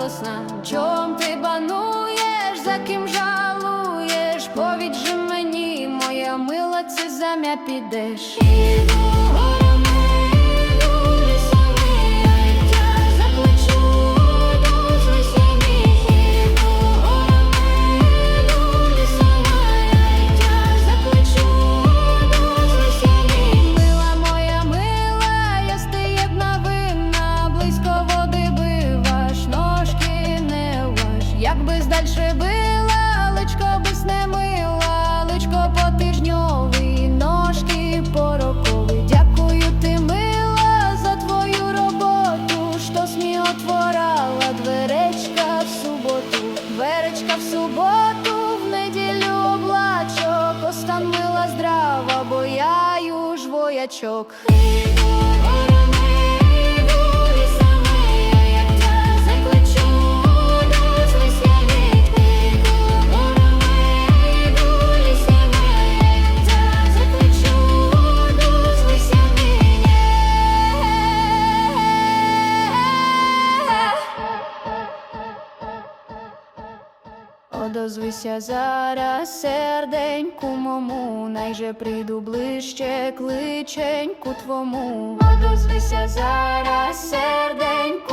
голос чом ти бануєш, за ким жалуєш, повідь же мені, моя мила, це зам'я підеш. маячок. Одозвися зараз, серденьку мому, найже прийду ближче кличеньку твому, одозвися зараз, серденьку.